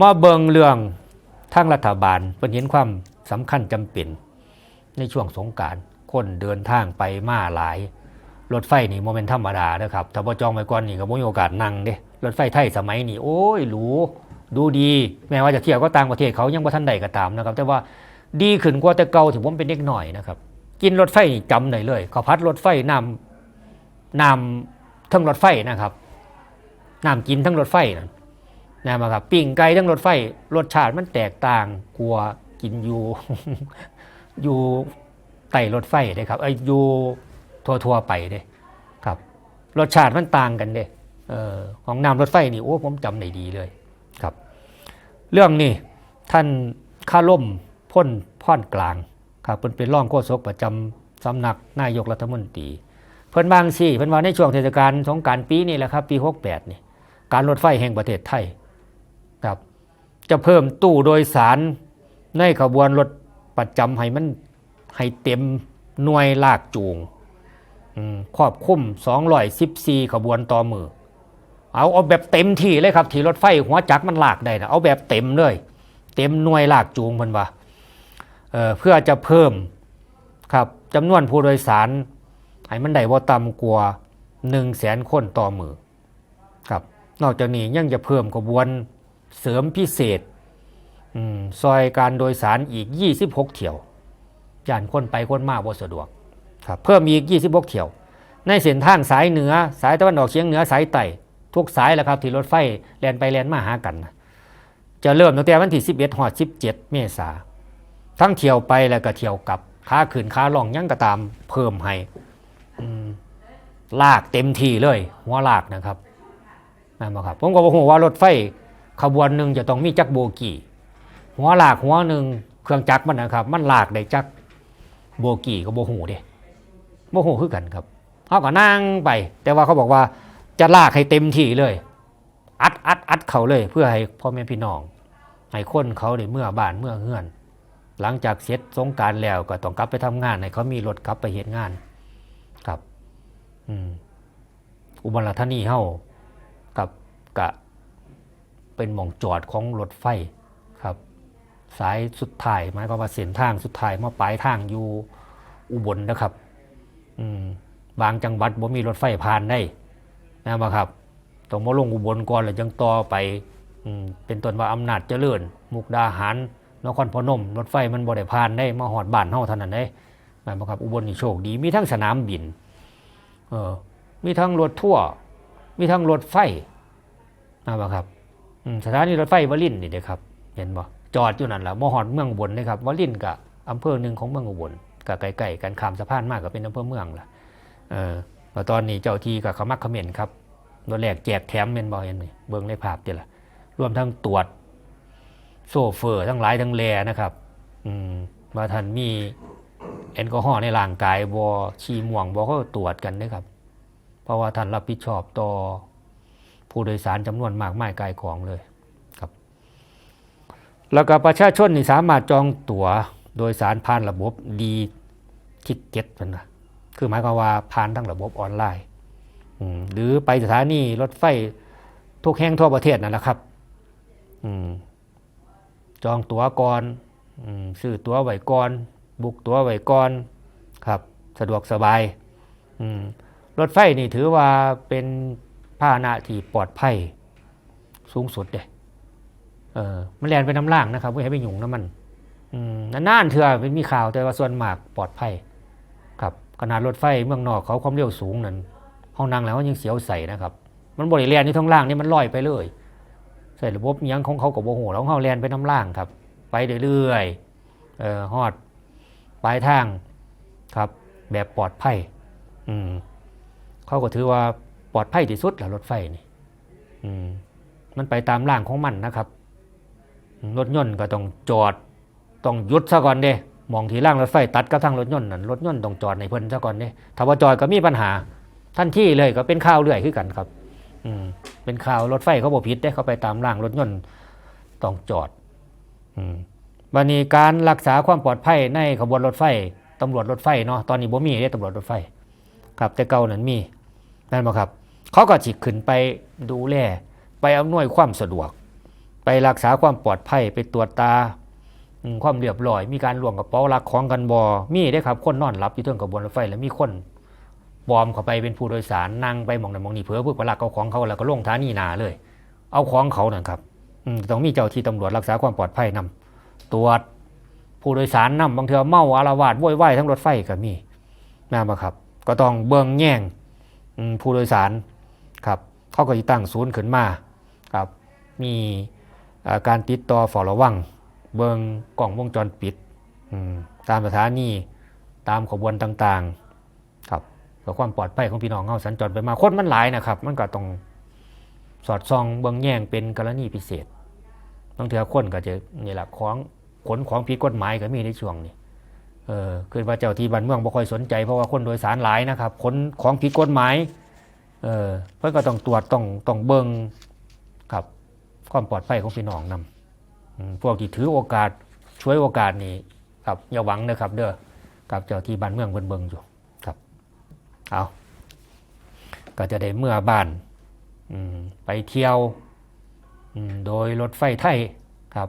มาเบิงเรื่องทางรัฐบาลเพิ่นเห็นความสำคัญจำเป็น ในช่วงสงการคนเดินทางไปมาหลาย รถไฟนี่โมเมนธรรมดาเด้อครับถ้าบ่จองไว้ก่อนนี่ก็บ่มีโอกาสนั่งเด้รถไฟไทยสมัยนี้โอ้ยหรูดูดี แม้ว่าจะเที่ยวก็ต่างประเทศเขายังบ่ทันได้ก็ตามนะครับ แต่ว่าดีขึ้นกว่าแต่เก่าที่ผมเป็นเด็กหน่อยนะครับ กินรถไฟนี่จำได้เลยข้าวผัดรถไฟนำนำทั้งรถไฟนะครับนำกินทั้งรถไฟนั่น นะครับปิ้งไก่ทั้งรถไฟรสชาติมันแตกต่างกลัวกินอยู่อยู่ไต่รถไฟเลยครับไอ้อยู่ทั่วๆไปเด้ครับรสชาติมันต่างกันเด้เออของน้ำรถไฟนี่โอ้ผมจำได้ดีเลยครับ เรื่องนี้ท่านข้าล่มพ่นพ่อนกลางครับเพิ่นเป็นร่องโฆษกประจำสำนักนายกรัฐมนตรีเพิ่นบางสิเพิ่นว่าในช่วงเทศกาลสงกรารปีนี้แหละครับ ปี 68 นี่ การรถไฟแห่งประเทศไทย ครับ จะเพิ่มตู้โดยสารในขบวนรถประจำให้มันให้เต็มหน่วยลากจูงอืมครอบคลุม214 ขบวนต่อมือ เอาเอาแบบเต็มที่เลยครับ ที่รถไฟหัวจักรมันลากได้นะเอาแบบเต็มเลย เต็มหน่วยลากจูงมันว่าเเพื่อจะเพิ่มครับจำนวนผู้โดยสารให้มันได้ว่าต่ำกว่า1 0 0 0 0แสนคนต่อมือครับ นอกจากนี้ยังจะเพิ่มขบวน เสริมพิเศษอมซอยการโดยสารอีก 26 เที่ยวย่านคนไปคนมาบ่สะดวกครับเพิ่มอีก 26 เที่ยว ในเส้นทางสายเหนือ สายตะวันออกเฉียงเหนือสายใต้ทุกสายแหละครับที่รถไฟแล่นไปแล่นมาหากันนะจะเริ่มตั้งแต่วันที่ 11หอด17 เมษาทั้งเที่ยวไปแล้วก็เที่ยวกลับขาขึ้นขาล่องยังก็ตามเพิ่มให้อืมลากเต็มที่เลย หัวลากนะครับนั่นบ่ครับผมก็บอกว่ารถไฟ ขบวนหนึ่งจะต้องมีจักรโบกี้หัวหลากหัวหนึ่งเครื่องจักรมันนะครับ มันหลากได้จักรโบกี้ก็โบหูเด้โบหูคือกันครับเขาก็นั่งไป แต่ว่าเขาบอกว่าจะลากให้เต็มที่เลย อัดอัดอัดเขาเลย เพื่อให้พ่อแม่พี่น้องให้คนเขาได้เมื่อบ้านเมื่อเฮือน หลังจากเสร็จสงการแล้วก็ต้องกลับไปทำงานให้เขามีรถกลับไปเหตุงานครับ อืมอุบลราชธานีเฮากับกะ เป็นหม่องจอดของรถไฟครับ สายสุดท้ายหมายความว่าเส้นทางสุดท้ายมาปลายทางอยู่อุบลนะครับอืมบางจังหวัดบ่มีรถไฟผ่านได้นะครับต้องมาลงอุบลก่อนแล้วจังต่อไปอเป็นต้นว่าอำนาจเจริญ มุกดาหารนครพนม รถไฟมันบ่ได้ผ่านได้มาหอดบ้านเฮาเท่านั้นได้แม่นบ่ครับอุบลนี่โชคดี มีทั้งสนามบินเออมีทั้งรถทั่วร์มีทั้งรถไฟนะครับ สถานีรถไฟวลินนี่เด้ครับ เห็นบ่จอดอยู่นั่นแหละบ่ฮอดเมืองอุบลนะครับวลินทร์ก็อำเภอหนึ่งของเมืองอุบลก็ใกล้ๆกันข้ามสะพานมากก็เป็นอำเภอเมืองล่ะเออแล้วตอนนี้เจ้าที่กับขมักเขม้นครับรถแรกแจกแถมเป็นบอเห็นไหมเบิ้งในภาพเดียวละรวมทั้งตรวจโซเฟอร์ทั้งหลายทั้งแลนะครับอืมว่าท่านมีแอลกอฮอล์ในร่างกายบอชีม่วงบอเขาตรวจกันนะครับ เพราะว่าท่านรับผิดชอบต่อ ผู้โดยสารจำนวนมากมายกายของเลยครับ แล้วก็ประชาชนนี่สามารถจองตั๋วโดยสารผ่านระบบดีทิกเก็ตนะคือหมายความว่าผ่านทั้งระบบออนไลน์หรือไปสถานีรถไฟทุกแห่งทั่วประเทศนั่นแหละครับจองตั๋วก่อนซื้อตั๋วไว้ก่อน บุกตั๋วไว้ก่อนครับ สะดวกสบายรถไฟนี่ถือว่าเป็น พาหนะที่ปลอดภัยสูงสุดเด้เออมันแลนไปน้ำล่างนะครับไม่ให้ไปหยุ่งน้ำมันมนานๆเถื่อเป็นมีข่าวแต่ว่าส่วนมากปลอดภัยครับขนาดรถไฟเมืองนอกเขาความเร็วสูงนั่นห้องนั่งแล้วยังเสียวใส่นะครับ มันบริเลียนที่ท้องล่างนี่มันลอยไปเลยใส่ระบบยังของเขากับโบโหแล้วเขาแลนไปน้ำล่างครับ ไปเรื่อยๆเออฮอดปลายทางครับ แบบปลอดภัยอืมเขาก็ถือว่า ปลอดภัยที่สุดแหละรถไฟนี่มันไปตามล่างของมันนะครับ รถยนต์ก็ต้องจอด ต้องหยุดซะก่อนเด้มองที่ล่างรถไฟตัดกับทางรถยนต์นั่นรถยนต์ต้องจอดในเพิ่นซะก่อนเด้ถ้าว่าจอดก็มีปัญหาท่านที่เลยก็เป็นข่าวเรื่อยขึ้นกันครับ อืมเป็นข่าวรถไฟเขาบอกผิดได้เขาไปตามล่างรถยนต์ต้องจอด อืมวันนี้การรักษาความปลอดภัยในขบวนรถไฟตำรวจรถไฟเนาะตอนนี้บ่มีเด้ตำรวจรถไฟ ครับแต่เก่านั้นมี นั่นบ่ครับ เขาก็จิขึ้นไปดูแล ไปอำนวยความสะดวก ไปรักษาความปลอดภัยไปตรวจตาความเรียบร้อย มีการล่วงกระเป๋าลักของกันบอมีได้ครับ คนนอนหลับอยู่เทิงกระบวนรถไฟ แล้วมีคนปลอมเข้าไปเป็นผู้โดยสารนั่งไปมองนั้นมองนี้เผื่อเพื่อไปลักเอาของเขาแล้วก็ลงท้านีหนาเลย เอาของเขานั่นครับต้องมีเจ้าที่ตำรวจรักษาความปลอดภัยนำตรวจผู้โดยสารนำบางเทือเมาอารวาสโวยวายทั้งรถไฟก็มีนะครับ ก็ต้องเบิ่งแย่ง ผู้โดยสารครับเขาก็จะตั้งศูนย์ขึ้นมาครับมีการติดต่อฝ้าระวัง เบิงกล่องวงจรปิด ตามสถานีตามขบวนต่างๆครับเพื่อความปลอดภัยของพี่น้องเฮาสัญจรไปมาคนมันหลายนะครับ มันก็ต้องสอดส่องเบิงแย่งเป็นกรณีพิเศษบางเทือคนก็จะนี่แหละของขนของผิดกฎหมายก็มีในช่วงนี้ เออคือว่าเจ้าที่บ้านเมืองบ่ค่อยสนใจเพราะว่าคนโดยสารหลายนะครับขนของผิดกฎหมายเออเพื่อก็ต้องตรวจต้องต้องเบิงครับความปลอดภัยของพี่น้องนำอืมพวกที่ถือโอกาสช่วยโอกาสนี่ครับอย่าหวังนะครับ เด้อกับเจ้าที่บ้านเมืองเบิ่งเบิ่งอยู่ครับเอาก็จะได้เมื่อบ้านไปเที่ยวโดยรถไฟไทยครับ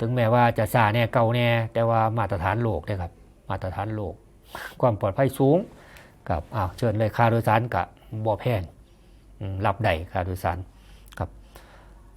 ถึงแม้ว่าจะซาแน่เก่าแน่แต่ว่ามาตรฐานโลกนะครับ มาตรฐานโลก ความปลอดภัยสูงกับอ้าวเชิญเลยค่าโดยสารกับบ่แพงรับได้ค่าโดยสาร